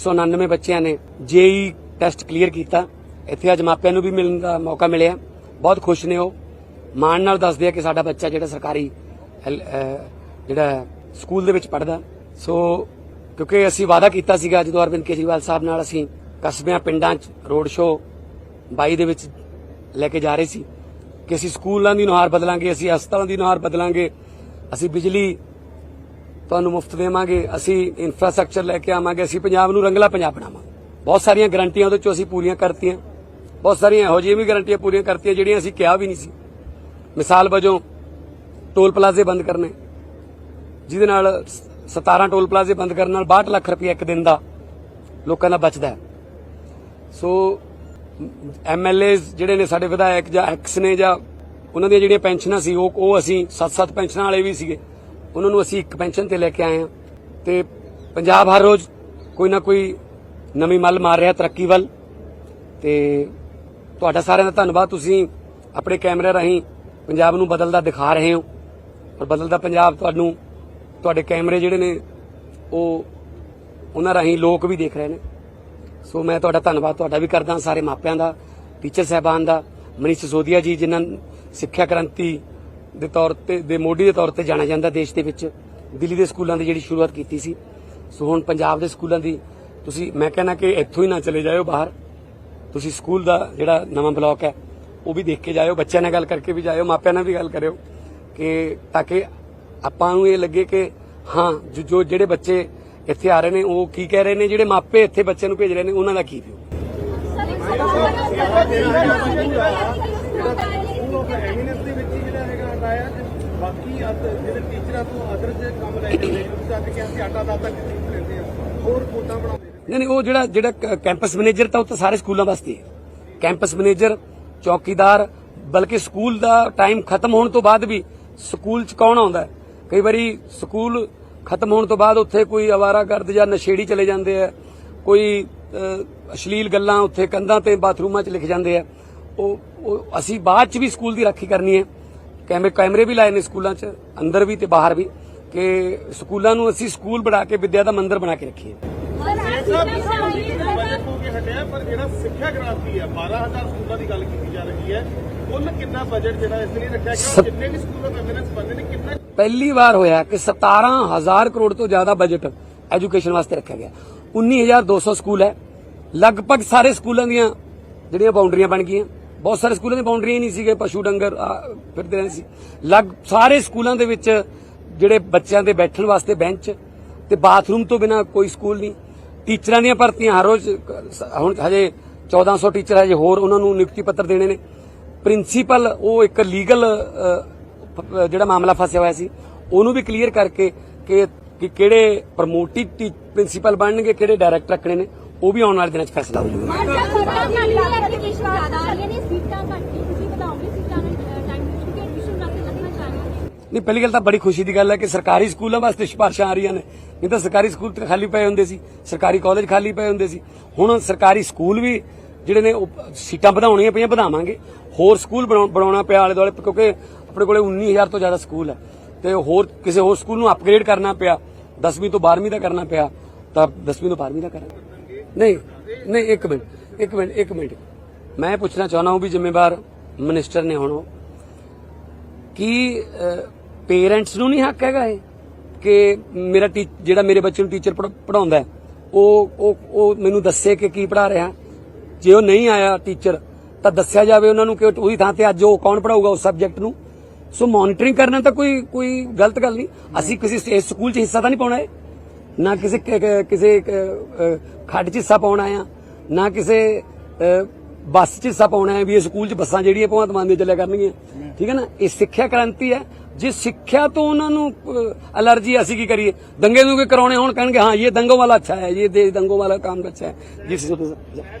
199 ਬੱਚਿਆਂ ਨੇ ਜੇਈ test clear ਕੀਤਾ। ਇੱਥੇ ਅੱਜ ਮਾਪਿਆਂ ਨੂੰ ਵੀ ਮਿਲਣ ਦਾ ਮੌਕਾ ਮਿਲਿਆ। ਬਹੁਤ ਖੁਸ਼ ਨੇ ਉਹ। ਮਾਣ ਨਾਲ ਦੱਸਦੇ ਆ ਕਿ ਸਾਡਾ ਬੱਚਾ ਜਿਹੜਾ ਸਰਕਾਰੀ ਜਿਹੜਾ ਸਕੂਲ ਦੇ ਵਿੱਚ ਪੜਦਾ ਸੋ ਕਿਉਂਕਿ ਅਸੀਂ ਵਾਅਦਾ ਕੀਤਾ ਸੀਗਾ ਜਦੋਂ ਅਰਵਿੰਦ ਕੇਜਰੀਵਾਲ ਸਾਹਿਬ ਨਾਲ ਅਸੀਂ ਕਸਬਿਆਂ, ਪਿੰਡਾਂ 'ਚ ਰੋਡ ਸ਼ੋਅ 22 ਦੇ ਵਿੱਚ ਲੈ ਕੇ ਜਾ ਰਹੇ ਸੀ ਕਿ ਅਸੀਂ ਸਕੂਲਾਂ ਦੀ ਨੁਹਾਰ ਬਦਲਾਂਗੇ, ਅਸੀਂ ਹਸਪਤਾਲਾਂ ਦੀ ਨੁਹਾਰ ਬਦਲਾਂਗੇ, ਅਸੀਂ ਬਿਜਲੀ ਤੁਹਾਨੂੰ ਮੁਫਤ ਦੇਵਾਂਗੇ, ਅਸੀਂ ਇਨਫਰਾਸਟ੍ਰਕਚਰ ਲੈ ਕੇ ਆਵਾਂਗੇ, ਅਸੀਂ ਪੰਜਾਬ ਨੂੰ ਰੰਗਲਾ ਪੰਜਾਬ ਬਣਾਵਾਂਗੇ। ਬਹੁਤ ਸਾਰੀਆਂ ਗਰੰਟੀਆਂ ਉਹਦੇ ਚੋਂ ਅਸੀਂ ਪੂਰੀਆਂ ਕਰਤੀਆਂ। ਬਹੁਤ ਸਾਰੀਆਂ ਇਹੋ ਜਿਹੀਆਂ ਵੀ ਗਰੰਟੀਆਂ ਪੂਰੀਆਂ ਕਰਤੀਆਂ, ਜਿਹੜੀਆਂ ਅਸੀਂ ਕਿਹਾ ਵੀ ਨਹੀਂ ਸੀ। ਮਿਸਾਲ ਵਜੋਂ ਟੋਲ ਪਲਾਜ਼ੇ ਬੰਦ ਕਰਨੇ। ਜਿਹਦੇ ਨਾਲ 17 ਟੋਲ ਪਲਾਜ਼ੇ ਬੰਦ ਕਰਨ ਨਾਲ 62 ਲੱਖ ਰੁਪਏ ਇੱਕ ਦਿਨ ਦਾ ਲੋਕਾਂ ਦਾ ਬਚਦਾ ਹੈ। ਸੋ ਐਮਐਲਏਸ ਜਿਹੜੇ ਨੇ ਸਾਡੇ ਵਿਧਾਇਕ ਜਾਂ ਐਕਸ ਨੇ ਜਾਂ ਉਹਨਾਂ ਦੀਆਂ ਜਿਹੜੀਆਂ ਪੈਨਸ਼ਨਾਂ ਸੀ, ਉਹ ਉਹ ਅਸੀਂ 7-7 ਪੈਨਸ਼ਨਾਂ ਵਾਲੇ ਵੀ ਸੀਗੇ। ਉਹਨਾਂ ਨੂੰ ਅਸੀਂ ਇੱਕ ਪੈਨਸ਼ਨ ਤੇ ਲੈ ਕੇ ਆਏ ਹਾਂ ਤੇ ਪੰਜਾਬ ਹਰ ਰੋਜ਼ ਕੋਈ ਨਾ ਕੋਈ ਨਵੀਂ ਮੱਲ ਮਾਰ ਰਿਹਾ ਤਰੱਕੀ ਵੱਲ ਤੇ ਤੁਹਾਡਾ ਸਾਰਿਆਂ ਦਾ ਧੰਨਵਾਦ, ਤੁਸੀਂ ਆਪਣੇ ਕੈਮਰੇ ਰਾਹੀਂ ਪੰਜਾਬ ਨੂੰ ਬਦਲਦਾ ਦਿਖਾ ਰਹੇ ਹੋ ਔਰ ਬਦਲਦਾ ਪੰਜਾਬ ਤੁਹਾਨੂੰ, ਤੁਹਾਡੇ ਕੈਮਰੇ ਜਿਹੜੇ ਨੇ, ਉਹ ਉਹਨਾਂ ਰਾਹੀਂ ਲੋਕ ਵੀ ਦੇਖ ਰਹੇ ਨੇ। ਸੋ ਮੈਂ ਤੁਹਾਡਾ ਧੰਨਵਾਦ, ਤੁਹਾਡਾ ਵੀ ਕਰਦਾ ਸਾਰੇ ਮਾਪਿਆਂ ਦਾ, ਟੀਚਰ ਸਹਿਬਾਨ ਦਾ, ਮਨੀਸ਼ ਸਿਸੋਦੀਆ ਜੀ, ਜਿਨ੍ਹਾਂ ਸਿੱਖਿਆ ਕ੍ਰਾਂਤੀ ਦੇ ਤੌਰ ਤੇ, ਦੇ ਮੋਢੀ ਦੇ ਤੌਰ ਤੇ ਜਾਣਿਆ ਜਾਂਦਾ ਦੇਸ਼ ਦੇ ਵਿੱਚ। ਦਿੱਲੀ ਦੇ ਸਕੂਲਾਂ ਦੀ ਜਿਹੜੀ ਸ਼ੁਰੂਆਤ ਕੀਤੀ ਸੀ। ਸੋ ਹੁਣ ਪੰਜਾਬ ਦੇ ਸਕੂਲਾਂ ਦੀ ਤੁਸੀਂ, ਮੈਂ ਕਹਿੰਦਾ ਕਿ ਇੱਥੋਂ ਹੀ ਨਾ ਚਲੇ ਜਾਇਓ ਬਾਹਰ। ਤੁਸੀਂ ਸਕੂਲ ਦਾ ਜਿਹੜਾ ਨਵਾਂ ਬਲਾਕ ਹੈ, ਉਹ ਵੀ ਦੇਖ ਕੇ ਜਾਇਓ। ਬੱਚਿਆਂ ਨਾਲ ਗੱਲ ਕਰਕੇ ਵੀ ਜਾਇਓ, ਮਾਪਿਆਂ ਨਾਲ ਵੀ ਗੱਲ ਕਰਿਓ ਕਿ ਤਾਂ ਕਿ ਆਪਾਂ ਨੂੰ ਇਹ ਲੱਗੇ ਕਿ ਹਾਂ, ਜੋ- ਜੋ ਜਿਹੜੇ ਬੱਚੇ ਇੱਥੇ ਆ ਰਹੇ ਨੇ, ਉਹ ਕੀ ਕਹਿ ਰਹੇ ਨੇ, ਜਿਹੜੇ ਮਾਪੇ ਇੱਥੇ ਬੱਚਿਆਂ ਨੂੰ ਭੇਜ ਰਹੇ ਨੇ, ਉਹਨਾਂ ਦਾ ਕੀ ਵਿਊ ਐਮੀਨੈਂਸ ਦੇ ਵਿੱਚ ਹੀ ਜਿਹੜਾ ਹੈਗਾ ਹਟਾਇਆ ਤੇ ਬਾਕੀ ਅਦ ਜਿਹੜੇ ਟੀਚਰਾਂ ਤੋਂ ਅਦਰ ਜੇ ਕੰਮ ਲੈ ਜਾਂਦੇ ਤੁਸੀਂ ਅੱਜ ਕਿਹਾ ਸੀ ਆਟਾ ਦਾਤਾ ਕਿਤੇ ਲੈਂਦੇ ਆ। ਹੋਰ ਰਿਪੋਰਟਾਂ ਬਣਾਉਂਦੇ ਨਹੀਂ ਨਹੀਂ, ਉਹ ਜਿਹੜਾ ਜਿਹੜਾ ਕੈਂਪਸ ਮੈਨੇਜਰ ਤਾਂ ਉਹ ਤਾਂ ਸਾਰੇ ਸਕੂਲਾਂ ਵਾਸਤੇ ਹੈ ਕੈਂਪਸ ਮੈਨੇਜਰ ਚੌਕੀਦਾਰ, ਬਲਕਿ ਸਕੂਲ ਦਾ ਟਾਈਮ ਖਤਮ ਹੋਣ ਤੋਂ ਬਾਅਦ ਵੀ ਸਕੂਲ 'ਚ ਕੌਣ ਆਉਂਦਾ? ਕਈ ਵਾਰੀ ਸਕੂਲ ਖਤਮ ਹੋਣ ਤੋਂ ਬਾਅਦ ਉੱਥੇ ਕੋਈ ਅਵਾਰਾਗਰਦ ਜਾਂ ਨਸ਼ੇੜੀ ਚਲੇ ਜਾਂਦੇ ਆ, ਕੋਈ ਅਸ਼ਲੀਲ ਗੱਲਾਂ ਉੱਥੇ ਕੰਧਾਂ ਤੇ ਬਾਥਰੂਮਾਂ 'ਚ ਲਿਖ ਜਾਂਦੇ ਆ। ਉਹ ਅਸੀਂ ਬਾਅਦ 'ਚ ਵੀ ਸਕੂਲ ਦੀ ਰਾਖੀ ਕਰਨੀ ਹੈ। ਕੈਮਰੇ ਕੈਮਰੇ ਵੀ ਲਾਏ ਨੇ ਸਕੂਲਾਂ 'ਚ ਅੰਦਰ ਵੀ ਤੇ ਬਾਹਰ ਵੀ ਕਿ ਸਕੂਲਾਂ ਨੂੰ ਅਸੀਂ ਸਕੂਲ ਬਣਾ ਕੇ ਵਿੱਦਿਆ ਦਾ ਮੰਦਿਰ ਬਣਾ ਕੇ ਰੱਖੀਏ। ਬਜਟ ਹੋ ਕੇ ਹਟਿਆ ਪਰ ਜਿਹੜਾ ਸਿੱਖਿਆ ਕ੍ਰਾਂਤੀ ਹੈ 12000 ਸਕੂਲਾਂ ਦੀ ਗੱਲ ਕੀਤੀ ਜਾ ਰਹੀ ਹੈ ਕੁੱਲ ਕਿੰਨਾ ਬਜਟ ਜਿਹੜਾ ਇਸ ਲਈ ਰੱਖਿਆ ਗਿਆ ਜਿੰਨੇ ਵੀ ਸਕੂਲ ਐਮੀਨੈਂਸ ਬੰਦੇ ਨੇ ਕਿੰਨਾ ਪਹਿਲੀ ਵਾਰ ਹੋਇਆ ਕਿ 17000 ਕਰੋੜ ਤੋਂ ਜ਼ਿਆਦਾ ਬਜਟ ਐਜੂਕੇਸ਼ਨ ਵਾਸਤੇ ਰੱਖਿਆ ਗਿਆ। 19200 ਸਕੂਲ ਹੈ। ਲਗਭਗ ਸਾਰੇ ਸਕੂਲਾਂ ਦੀਆਂ ਜਿਹੜੀਆਂ ਬਾਉਂਡਰੀਆਂ ਬਣ ਗਈਆਂ ਬਹੁਤ ਸਾਰੇ ਸਕੂਲਾਂ ਦੀਆਂ ਬਾਉਂਡਰੀਆਂ ਨਹੀਂ ਸੀਗੇ, ਪਸ਼ੂ ਡੰਗਰ ਫਿਰਦੇ ਰਹੇ ਸੀ। ਲਗ, ਸਾਰੇ ਸਕੂਲਾਂ ਦੇ ਵਿੱਚ ਜਿਹੜੇ ਬੱਚਿਆਂ ਦੇ ਬੈਠਣ ਵਾਸਤੇ ਬੈਂਚ ਤੇ ਬਾਥਰੂਮ ਤੋਂ ਬਿਨਾ ਕੋਈ ਸਕੂਲ ਨਹੀਂ। ਟੀਚਰਾਂ ਦੀਆਂ ਭਰਤੀਆਂ ਹਰ ਰੋਜ਼, ਹੁਣ ਹਜੇ 1400 ਟੀਚਰ ਹਜੇ ਹੋਰ ਉਹਨਾਂ ਨੂੰ ਨਿਯੁਕਤੀ ਪੱਤਰ ਦੇਣੇ ਨੇ। ਪ੍ਰਿੰਸੀਪਲ, ਉਹ ਇੱਕ ਲੀਗਲ ਜਿਹੜਾ ਮਾਮਲਾ ਫਸਿਆ ਹੋਇਆ ਸੀ, ਉਹਨੂੰ ਵੀ ਕਲੀਅਰ ਕਰਕੇ ਕਿ ਕਿ ਕਿਹੜੇ ਪ੍ਰਮੋਟਿਡ ਪ੍ਰਿੰਸੀਪਲ ਬਣਨਗੇ, ਕਿਹੜੇ ਡਾਇਰੈਕਟਰ ਰੱਖਣੇ ਨੇ। ਉਹ ਵੀ ਆਉਣ ਵਾਲੇ ਦਿਨਾਂ 'ਚ ਫੈਸਲਾ ਹੋ ਜਾਊਗਾ। ਨਹੀਂ ਪਹਿਲੀ ਗੱਲ ਤਾਂ ਬੜੀ ਖੁਸ਼ੀ ਦੀ ਗੱਲ ਹੈ ਕਿ ਸਰਕਾਰੀ ਸਕੂਲਾਂ ਵਾਸਤੇ ਸਿਫਾਰਸ਼ਾਂ ਆ ਰਹੀਆਂ ਨੇ। ਨਹੀਂ ਤਾਂ ਸਰਕਾਰੀ ਸਕੂਲ ਤਾਂ ਖਾਲੀ ਪਏ ਹੁੰਦੇ ਸੀ ਸਰਕਾਰੀ ਕਾਲਜ ਖਾਲੀ ਪਏ ਹੁੰਦੇ ਸੀ। ਹੁਣ ਸਰਕਾਰੀ ਸਕੂਲ ਵੀ ਜਿਹੜੇ ਨੇ ਉਹ ਸੀਟਾਂ ਵਧਾਉਣੀਆਂ ਪਈਆਂ ਵਧਾਵਾਂਗੇ। ਹੋਰ ਸਕੂਲ ਬਣਾਉ- ਬਣਾਉਣਾ ਪਿਆ ਆਲੇ ਦੁਆਲੇ ਕਿਉਂਕਿ ਆਪਣੇ ਕੋਲੇ 19000 ਤੋਂ ਜ਼ਿਆਦਾ ਸਕੂਲ ਹੈ। ਤੇ ਹੋਰ ਕਿਸੇ ਹੋਰ ਸਕੂਲ ਨੂੰ ਅਪਗ੍ਰੇਡ ਕਰਨਾ ਪਿਆ 10ਵੀਂ ਤੋਂ 12ਵੀਂ ਦਾ ਕਰਨਾ ਪਿਆ ਤਾਂ 10ਵੀਂ ਤੋਂ 12ਵੀਂ ਦਾ ਕਰਾਂਗੇ। ਨਹੀਂ ਨਹੀਂ, ਇੱਕ ਮਿੰਟ ਇੱਕ ਮਿੰਟ ਇੱਕ ਮਿੰਟ। ਮੈਂ ਪੁੱਛਣਾ ਚਾਹੁੰਦਾ ਹਾਂ ਵੀ ਜ਼ਿੰਮੇਵਾਰ ਮਿਨਿਸਟਰ ਨੇ ਹੁਣ ਉਹ ਕੀ ਪੇਰੈਂਟਸ ਨੂੰ ਨਹੀਂ ਹੱਕ ਹੈਗਾ ਇਹ? ਕਿ ਮੇਰਾ ਟੀ- ਜਿਹੜਾ ਮੇਰੇ ਬੱਚੇ ਨੂੰ ਟੀਚਰ ਪੜਾਉਂਦਾ ਉਹ ਉਹ ਉਹ ਮੈਨੂੰ ਦੱਸੇ ਕਿ ਕੀ ਪੜਾ ਰਿਹਾ? ਜੇ ਉਹ ਨਹੀਂ ਆਇਆ ਟੀਚਰ ਤਾਂ ਦੱਸਿਆ ਜਾਵੇ ਉਹਨਾਂ ਨੂੰ ਕਿ ਉਹਦੀ ਥਾਂ ਤੇ ਅੱਜ ਉਹ ਕੌਣ ਪੜਾਊਗਾ ਉਸ ਸਬਜੈਕਟ ਨੂੰ? ਸੋ ਮੋਨਿਟਰਿੰਗ ਕਰਨਾ ਤਾਂ ਕੋਈ ਕੋਈ ਗਲਤ ਗੱਲ ਨਹੀਂ। ਅਸੀਂ ਕਿਸੇ ਇਸ ਸਕੂਲ 'ਚ ਹਿੱਸਾ ਤਾਂ ਨਹੀਂ ਪਾਉਣਾ ਹੈ ਨਾ ਕਿਸੇ ਕਿਸੇ ਖੱਡ 'ਚ ਹਿੱਸਾ ਪਾਉਣਾ ਆ, ਨਾ ਕਿਸੇ ਬੱਸ 'ਚ ਹਿੱਸਾ ਪਾਉਣਾ ਹੈ ਵੀ ਇਹ ਸਕੂਲ 'ਚ ਬੱਸਾਂ ਜਿਹੜੀਆਂ ਭਗਵੰਤ ਮਾਨ ਦੀਆਂ ਚੱਲਿਆ ਕਰਨਗੀਆਂ। ਠੀਕ ਹੈ ਨਾ? ਇਹ ਸਿੱਖਿਆ ਕ੍ਰਾਂਤੀ ਹੈ। ਜੇ ਸਿੱਖਿਆ ਤੋਂ ਉਹਨਾਂ ਨੂੰ ਅਲਰਜੀ ਅਸੀਂ ਕੀ ਕਰੀਏ? ਦੰਗੇ ਨੂੰ ਕਰਾਉਣੇ ਹੋਣ, ਕਹਿਣਗੇ, ਹਾਂ, ਇਹ ਦੰਗੋਂ ਵਾਲਾ ਅੱਛਾ ਹੈ, ਇਹ ਦੇਸ਼ ਦੰਗੋਂ ਵਾਲਾ ਕੰਮ ਅੱਛਾ ਹੈ। ਜਿਸ